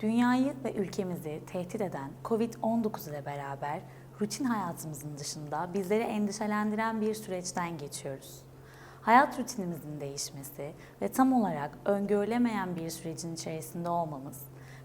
Dünyayı ve ülkemizi tehdit eden Covid-19 ile beraber rutin hayatımızın dışında bizleri endişelendiren bir süreçten geçiyoruz. Hayat rutinimizin değişmesi ve tam olarak öngörülemeyen bir sürecin içerisinde olmamız,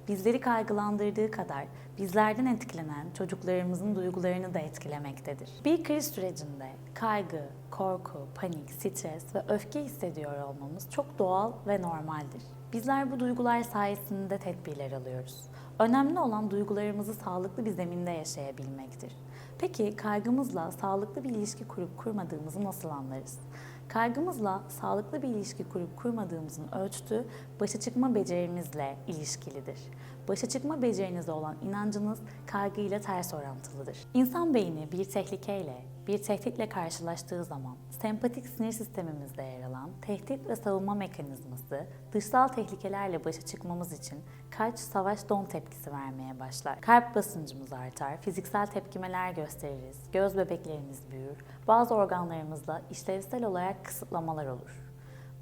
bizleri kaygılandırdığı kadar bizlerden etkilenen çocuklarımızın duygularını da etkilemektedir. Bir kriz sürecinde kaygı, korku, panik, stres ve öfke hissediyor olmamız çok doğal ve normaldir. Bizler bu duygular sayesinde tedbirler alıyoruz. Önemli olan duygularımızı sağlıklı bir zeminde yaşayabilmektir. Peki kaygımızla sağlıklı bir ilişki kurup kurmadığımızı nasıl anlarız? Kaygımızla sağlıklı bir ilişki kurup kurmadığımızın ölçütü başa çıkma becerimizle ilişkilidir. Başa çıkma becerinize olan inancınız kaygıyla ters orantılıdır. İnsan beyni bir tehlikeyle, bir tehditle karşılaştığı zaman sempatik sinir sistemimizde yer alan tehdit ve savunma mekanizması dışsal tehlikelerle başa çıkmamız için kaç, savaş, don tepkisi vermeye başlar. Kalp basıncımız artar, fiziksel tepkimeler gösteririz, göz bebeklerimiz büyür, bazı organlarımızda işlevsel olarak kısıtlamalar olur.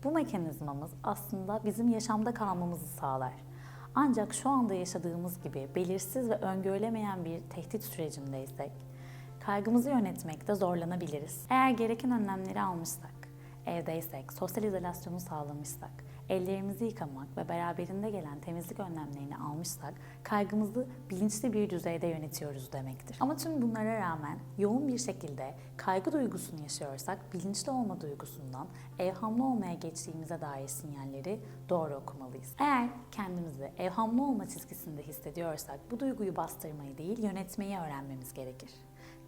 Bu mekanizmamız aslında bizim yaşamda kalmamızı sağlar. Ancak şu anda yaşadığımız gibi belirsiz ve öngörülemeyen bir tehdit sürecindeysek, kaygımızı yönetmekte zorlanabiliriz. Eğer gereken önlemleri almışsak, evdeysek, sosyal izolasyonu sağlamışsak, ellerimizi yıkamak ve beraberinde gelen temizlik önlemlerini almışsak, kaygımızı bilinçli bir düzeyde yönetiyoruz demektir. Ama tüm bunlara rağmen yoğun bir şekilde kaygı duygusunu yaşıyorsak, bilinçli olma duygusundan evhamlı olmaya geçtiğimize dair sinyalleri doğru okumalıyız. Eğer kendimizi evhamlı olma çizgisinde hissediyorsak, bu duyguyu bastırmayı değil, yönetmeyi öğrenmemiz gerekir.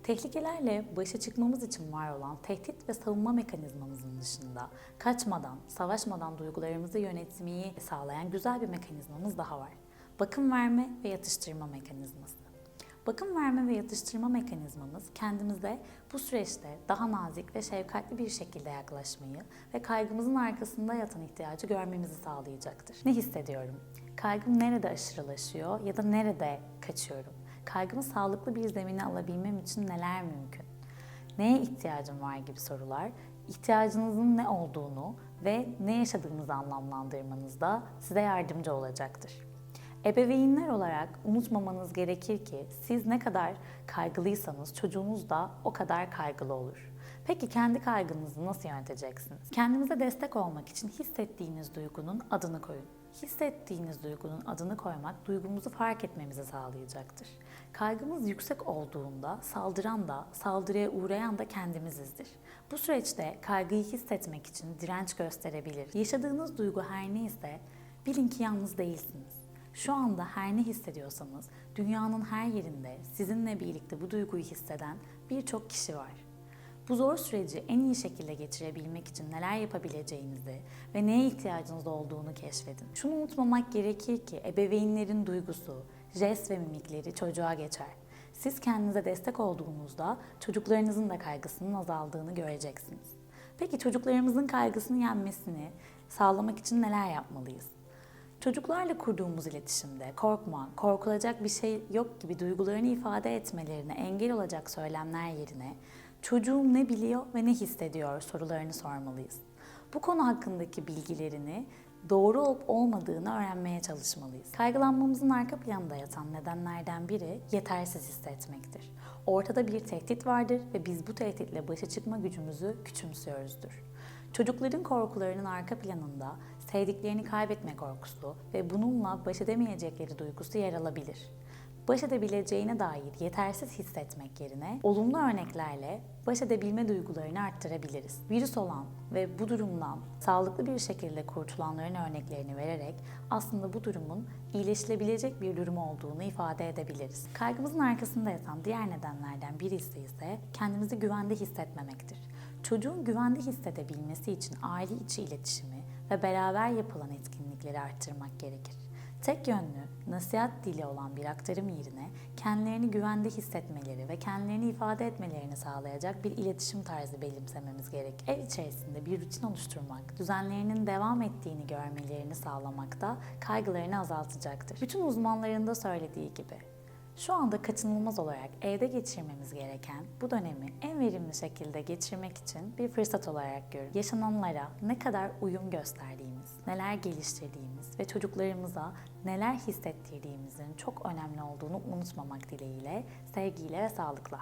Tehlikelerle başa çıkmamız için var olan tehdit ve savunma mekanizmamızın dışında kaçmadan, savaşmadan duygularımızı yönetmeyi sağlayan güzel bir mekanizmamız daha var. Bakım verme ve yatıştırma mekanizması. Bakım verme ve yatıştırma mekanizmamız kendimize bu süreçte daha nazik ve şefkatli bir şekilde yaklaşmayı ve kaygımızın arkasında yatan ihtiyacı görmemizi sağlayacaktır. Ne hissediyorum? Kaygım nerede aşırılaşıyor ya da nerede kaçıyorum? Kaygımı sağlıklı bir zemine alabilmem için neler mümkün? Neye ihtiyacım var gibi sorular, ihtiyacınızın ne olduğunu ve ne yaşadığınızı anlamlandırmanızda size yardımcı olacaktır. Ebeveynler olarak unutmamanız gerekir ki siz ne kadar kaygılıysanız çocuğunuz da o kadar kaygılı olur. Peki kendi kaygınızı nasıl yöneteceksiniz? Kendinize destek olmak için hissettiğiniz duygunun adını koyun. Hissettiğiniz duygunun adını koymak duygumuzu fark etmemizi sağlayacaktır. Kaygımız yüksek olduğunda saldıran da, saldırıya uğrayan da kendimizizdir. Bu süreçte kaygıyı hissetmek için direnç gösterebilir. Yaşadığınız duygu her neyse bilin ki yalnız değilsiniz. Şu anda her ne hissediyorsanız dünyanın her yerinde sizinle birlikte bu duyguyu hisseden birçok kişi var. Bu zor süreci en iyi şekilde geçirebilmek için neler yapabileceğinizi ve neye ihtiyacınız olduğunu keşfedin. Şunu unutmamak gerekir ki ebeveynlerin duygusu, jest ve mimikleri çocuğa geçer. Siz kendinize destek olduğunuzda çocuklarınızın da kaygısının azaldığını göreceksiniz. Peki çocuklarımızın kaygısını yenmesini sağlamak için neler yapmalıyız? Çocuklarla kurduğumuz iletişimde korkma, korkulacak bir şey yok gibi duygularını ifade etmelerine engel olacak söylemler yerine çocuğum ne biliyor ve ne hissediyor sorularını sormalıyız. Bu konu hakkındaki bilgilerini doğru olup olmadığını öğrenmeye çalışmalıyız. Kaygılanmamızın arka planında yatan nedenlerden biri yetersiz hissetmektir. Ortada bir tehdit vardır ve biz bu tehditle başa çıkma gücümüzü küçümsüyoruzdur. Çocukların korkularının arka planında sevdiklerini kaybetme korkusu ve bununla baş edemeyecekleri duygusu yer alabilir. Baş edebileceğine dair yetersiz hissetmek yerine olumlu örneklerle baş edebilme duygularını arttırabiliriz. Virüs olan ve bu durumdan sağlıklı bir şekilde kurtulanların örneklerini vererek aslında bu durumun iyileşilebilecek bir durum olduğunu ifade edebiliriz. Kaygımızın arkasında yatan diğer nedenlerden birisi ise kendimizi güvende hissetmemektir. Çocuğun güvende hissedebilmesi için aile içi iletişimi ve beraber yapılan etkinlikleri arttırmak gerekir. Tek yönlü, nasihat dili olan bir aktarım yerine kendilerini güvende hissetmeleri ve kendilerini ifade etmelerini sağlayacak bir iletişim tarzı benimsememiz gerek. Ev içerisinde bir rutin oluşturmak, düzenlerinin devam ettiğini görmelerini sağlamak da kaygılarını azaltacaktır. Bütün uzmanların da söylediği gibi şu anda kaçınılmaz olarak evde geçirmemiz gereken bu dönemi en verimli şekilde geçirmek için bir fırsat olarak görün. Yaşananlara ne kadar uyum gösterdiğimiz, neler geliştirdiğimiz ve çocuklarımıza neler hissettirdiğimizin çok önemli olduğunu unutmamak dileğiyle, sevgiyle ve sağlıkla.